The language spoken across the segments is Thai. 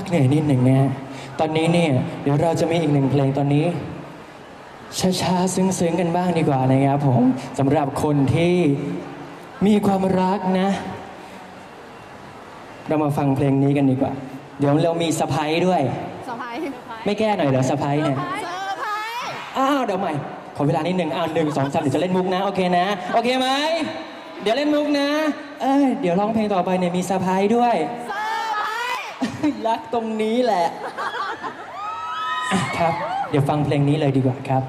พักเหนื่อยนิดหนึ่งนะฮะตอนนี้เนี่ยเดี๋ยวเราจะมีอีกหนึ่งเพลงตอนนี้ช้าๆซึ้งๆกันบ้างดีกว่านะครับผมสำหรับคนที่มีความรักนะ เรามาฟังเพลงนี้กันดีกว่า เดี๋ยวเรามีสะพายด้วยสะพายไม่แก้หน่อยเหรอสะพายเนี่ยเซอร์ไพรส์อ้าวเดี๋ยวใหม่ขอเวลานิดหนึ่งอ้าวหนึ่งสองสามเดี๋ยวจะเล่นมุกนะโอเคนะโอเคไหมเดี๋ยวเล่นมุกนะ เอ้ยเดี๋ยวร้องเพลงต่อไปเนี่ยมีสะพายด้วยเซอร์ไพรส์ รักตรงนี้แหละ อะครับ เดี๋ยวฟังเพลงนี้เลยดีกว่าครับ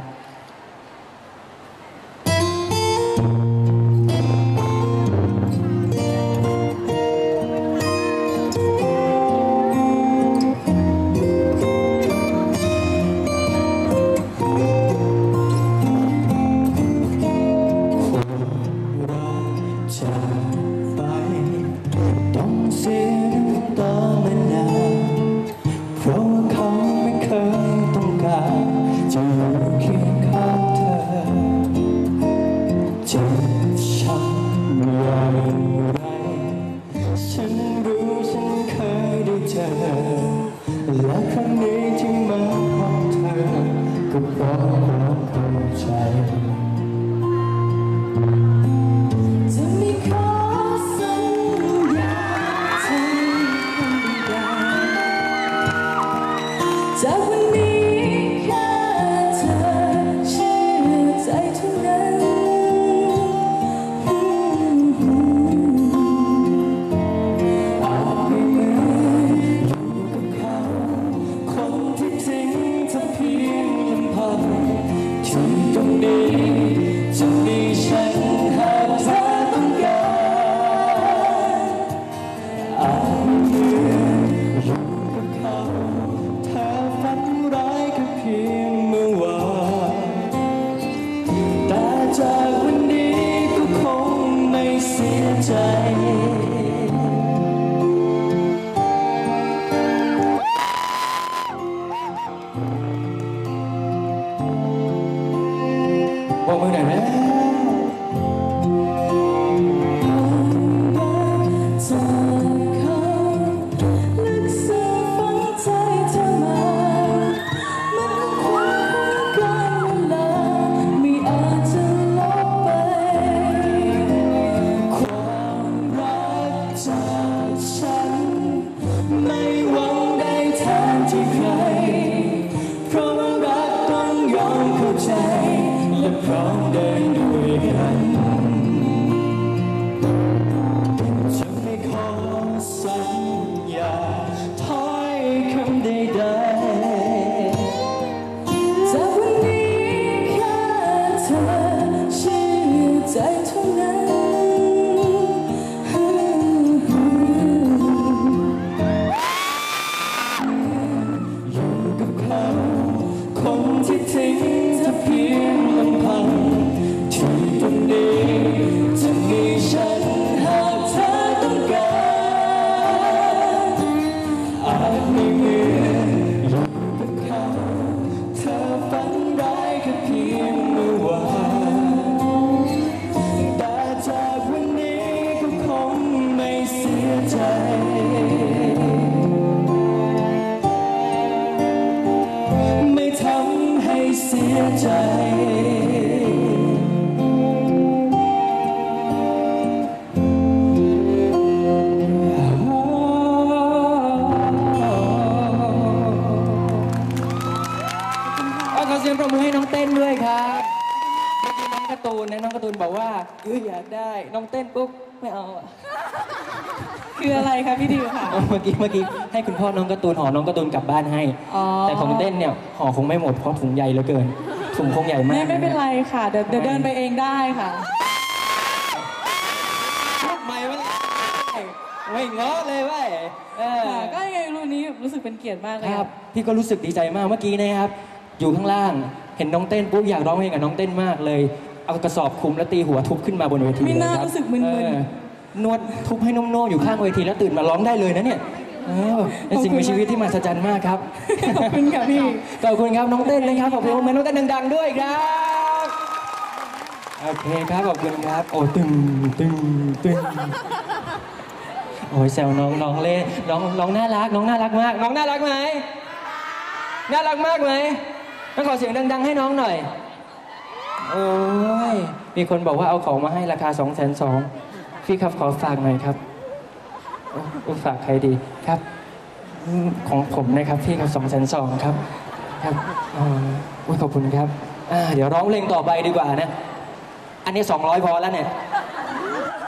มันคงการเวลาไม่อาจจะลบไปความรักจากฉันไม่หวังได้แทนที่ใคร และพ ขอเสียงปรบมือให้น้องเต้นด้วยครับเมื่อกี้น้องการ์ตูนนะน้องการ์ตูนบอกว่าเอออยากได้ น้องเต้นปุ๊บไม่เอาอะคืออะไรคะพี่ดิวค่ะ เมื่อกี้เมื่อกี้ให้คุณพ่อน้องการ์ตูนห่อน้องการ์ตูนกลับบ้านให้ อ๋อ แต่ของเต้นเนี่ยห่อคงไม่หมดเพราะถุงใหญ่เหลือเกินถุงคงใหญ่มาก ไม่ไม่เป็นไรค่ะ เดี๋ยวเดี๋ยวเดินไปเองได้ค่ะ ไม่ไม่ไม่ง้อเลยเว้ยเออ ค่ะก็ยังไงรุ่นนี้รู้สึกเป็นเกียรติมากเลยครับพี่ก็รู้สึกดีใจมากเมื่อกี้นะครับ อยู่ข้างล่าง เห็นน้องเต้นปุ๊บอยากร้องเพลงกับน้องเต้นมากเลย เอากระสอบคลุมแล้วตีหัวทุบขึ้นมาบนเวทีไม่น่าเลยคบรู้สึกมึนๆ เออนวดทุบให้นุ่มๆอยู่ข้างเวทีแล้วตื่นมาร้องได้เลยนะเนี่ยเออเป็นสิ่งมีชีวิตที่มหัศจรรย์มากครับ ขอบคุณค่ะพี่ ขอบคุณครับน้องเต้นนะครับขอบคุณเหมือนน้องเต้นดัง ๆ ด้วยครับโอเคครับขอบคุณครับ โอ้ตึงตึงตึงโอ้ยแซวน้องน้องเล่นน้องน้องน่ารัก น้องน่ารักมาก น้องน่ารักไหมน่ารักมากไหม ต้องขอเสียงดัง ๆ ให้น้องหน่อย โอ้ย มีคนบอกว่าเอาของมาให้ราคา2องแสนสองพี่ครับขอฝากหน่อยครับโอ้ฝากใครดีครับ ของผมนะครับพี่ครับสองแสนสองครับ ครับอ๋ออุ๊ยขอบคุณครับ เดี๋ยวร้องเพลงต่อไปดีกว่านะ อันนี้ 200 พอแล้วเนี่ย